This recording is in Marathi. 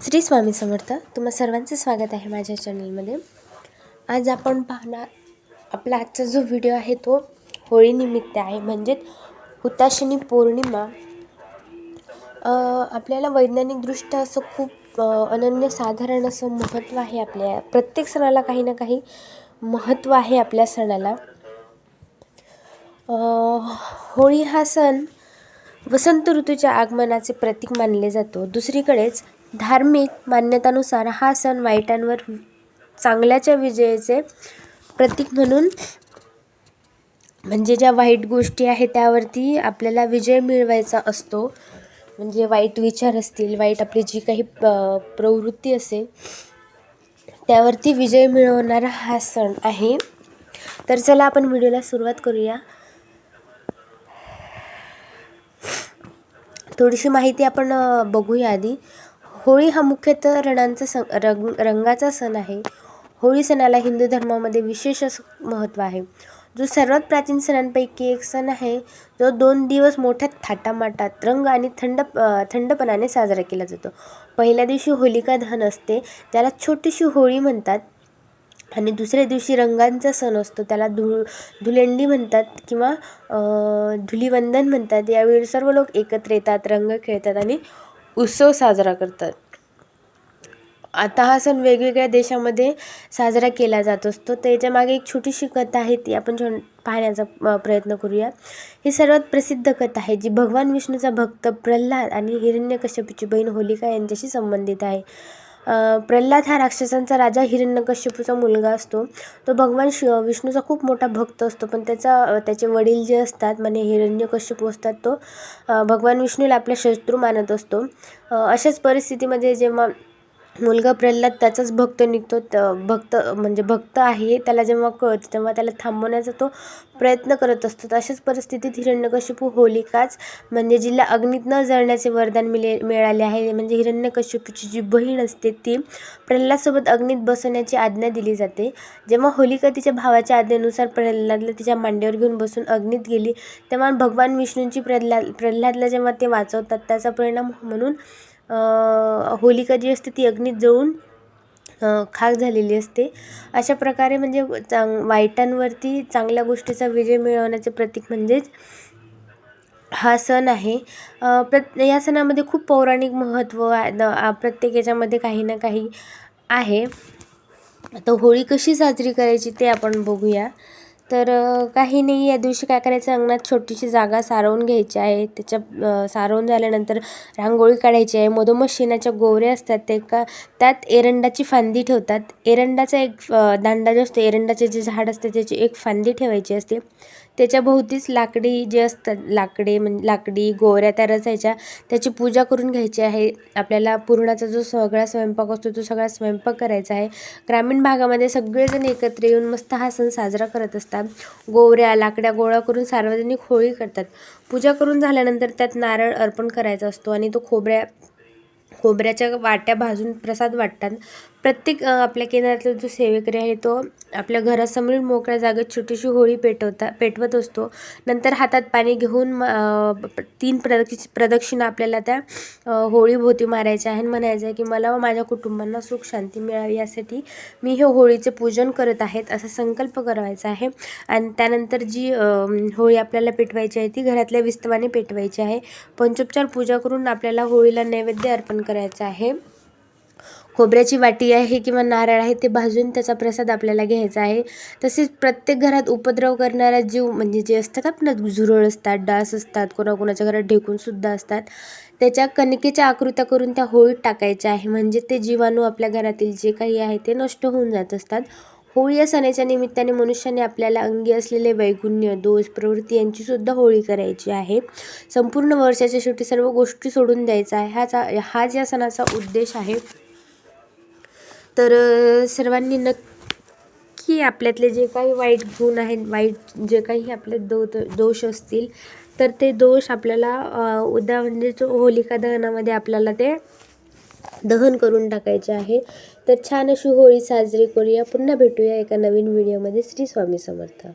श्री स्वामी समर्थ. तुम्हा सर्वांचं स्वागत आहे माझ्या चॅनलमध्ये आज आपण पाहणार आपला आजचा जो व्हिडिओ आहे तो होळीनिमित्त आहे. म्हणजेच हुताशनी पौर्णिमा. आपल्याला वैज्ञानिकदृष्ट्या असं खूप अनन्यसाधारण असं महत्त्व आहे आपल्या प्रत्येक सणाला काही ना काही महत्त्व आहे आपल्या सणाला. होळी हा सण वसंत ऋतूच्या आगमनाचे प्रतीक मानले जातो. दुसरीकडेच धार्मिक मान्यतानुसार हा सण वाईटांवर चांगल्याच्या विजयाचे प्रतीक म्हणून म्हणजे ज्या वाईट गोष्टी आहेत त्यावरती आपल्याला विजय मिळवायचा असतो. म्हणजे वाईट विचार असतील वाईट आपली जी काही प- प्रवृत्ती असेल त्यावरती विजय मिळवणारा हा सण आहे. तर चला आपण व्हिडिओला सुरुवात करूया. थोडीशी माहिती आपण बघूया आधी. होळी हा मुख्यतः रणांचा सण रंग रंगाचा सण आहे. होळी सणाला हिंदू धर्मामध्ये विशेष असं महत्त्व आहे. जो सर्वात प्राचीन सणांपैकी एक सण आहे जो दोन दिवस मोठ्या थाटामाटात रंग आणि थंड थंडपणाने साजरा केला जातो. पहिल्या दिवशी होलिका दहन असते त्याला छोटीशी होळी म्हणतात. आणि दुसऱ्या दिवशी रंगांचा सण असतो त्याला धु धुलेंडी म्हणतात किंवा धुलीवंदन म्हणतात. यावेळी सर्व लोक एकत्र येतात रंग खेळतात आणि उत्सव साजरा करतात. आता हा सण वेगवेगळ्या देशामध्ये साजरा केला जात असतो. त्याच्यामागे एक छोटीशी कथा आहे ती आपण छो पाहण्याचा प्रयत्न करूया. ही सर्वात प्रसिद्ध कथा आहे जी भगवान विष्णूचा भक्त प्रल्हाद आणि हिरण्यकश्यपूची बहीण होलिका यांच्याशी संबंधित आहे. प्रल्हाद हा राक्षसांचा राजा हिरण्यकश्यपूचा मुलगा असतो. तो भगवान शि विष्णूचा खूप मोठा भक्त असतो पण त्याचा त्याचे वडील जे असतात म्हणजे हिरण्यकश्यपू असतात तो भगवान विष्णूला आपला शत्रू मानत असतो. अशाच परिस्थितीमध्ये जेव्हा मुलगा प्रल्हाद त्याचाच भक्त निघतो त भक्त म्हणजे भक्त आहे त्याला जेव्हा कळतं तेव्हा त्याला थांबवण्याचा तो प्रयत्न करत असतो. तशाच अशाच परिस्थितीत हिरण्यकशिपू होलिकाच म्हणजे जिला अग्नीत न जळण्याचे वरदान मिळे मिळाले आहे. म्हणजे हिरण्यकशिपूची जी बहीण असते ती प्रल्हादसोबत अग्नीत बसवण्याची आज्ञा दिली जाते. जेव्हा होलिका तिच्या भावाच्या आज्ञेनुसार प्रल्हादला तिच्या मांडीवर घेऊन बसून अग्नीत गेली तेव्हा भगवान विष्णूंची प्रल्हाद प्रल्हादला जेव्हा ते वाचवतात त्याचा परिणाम म्हणून होलिका जी असते ती अग्नीत जळून खाक झालेली असते. अशा प्रकारे म्हणजे चांग वाईटांवरती चांगल्या गोष्टीचा विजय मिळवण्याचे प्रतीक म्हणजेच हा सण आहे. प्रत या सणामध्ये खूप पौराणिक महत्त्व आहे द- प्रत्येक याच्यामध्ये काही ना काही आहे. तर होळी कशी साजरी करायची ते आपण बघूया. तर काही नाही या दिवशी काय करायचं अंगणात छोटीशी जागा सारवून घ्यायची आहे. त्याच्या सारवून झाल्यानंतर रांगोळी काढायची आहे. मधोमध शेणाच्या गोवऱ्या असतात ते का त्यात एरंडाची फांदी ठेवतात. एरंडाचा एक दांडा जो असतो एरंडाचे जे झाड असते त्याची एक फांदी ठेवायची असते. त्याच्या भोवतीच लाकडी जे असतात लाकडे म्हणजे लाकडी गोवऱ्या त्या रचायच्या त्याची पूजा करून घ्यायची आहे. आपल्याला पुरणाचा जो सगळा स्वयंपाक असतो तो सगळा स्वयंपाक करायचा आहे. ग्रामीण भागामध्ये सगळेजण एकत्र येऊन मस्त हा सण साजरा करत असतात. गोवऱ्या लाकड्या गोळा करून सार्वजनिक होळी करतात. पूजा करून झाल्यानंतर त्यात नारळ अर्पण करायचा असतो आणि तो खोबऱ्या खोबऱ्याच्या वाट्या भाजून प्रसाद वाटतात. प्रत्येक आपल्या केंद्रातला जो सेवेकरी आहे तो आपल्या घरासमोरील मोकळ्या जागेत छोटीशी होळी पेटवता पेटवत असतो. नंतर हातात पाणी घेऊन तीन प्रदक्षि प्रदक्षिणा आपल्याला त्या होळीभोवती मारायच्या आहे आणि म्हणायचं आहे की मला व माझ्या कुटुंबांना सुख शांती मिळावी यासाठी मी हे होळीचे पूजन करत आहेत असा संकल्प करायचा आहे. आणि त्यानंतर जी होळी आपल्याला पेटवायची आहे ती घरातल्या विस्तवाने पेटवायची आहे. पंचोपचार पूजा करून आपल्याला होळीला नैवेद्य अर्पण करायचं आहे. खोबऱ्याची वाटी आहे किंवा नारळ आहे ते भाजून त्याचा प्रसाद आपल्याला घ्यायचा आहे. तसेच प्रत्येक घरात उपद्रव करणारा जीव म्हणजे जे असतात आपल्या झुरळ असतात डास असतात कोणाकोणाच्या घरात ढेकूणसुद्धा असतात. त्याच्या कणकेच्या आकृत्या करून त्या होळीत टाकायच्या आहे. म्हणजे ते जीवाणू आपल्या घरातील जे काही आहे ते नष्ट होऊन जात असतात. होळी या सणाच्या निमित्ताने मनुष्याने आपल्याला अंगी असलेले वैगुण्य दोष प्रवृत्ती यांचीसुद्धा होळी करायची आहे. संपूर्ण वर्षाच्या शेवटी सर्व गोष्टी सोडून द्यायचा आहे. हाच हाच या सणाचा उद्देश आहे. तर सर्वांनी नक्की आपल्यातले जे काही वाईट गुण आहेत वाईट जे काही आपले दो दोष असतील तर ते दोष आपल्याला उद्या म्हणजे होलिका दहनामध्ये आपल्याला ते दहन करून टाकायचे आहे. तर छान अशी होळी साजरी करूया. पुन्हा भेटूया एका नवीन व्हिडिओमध्ये. श्री स्वामी समर्थ.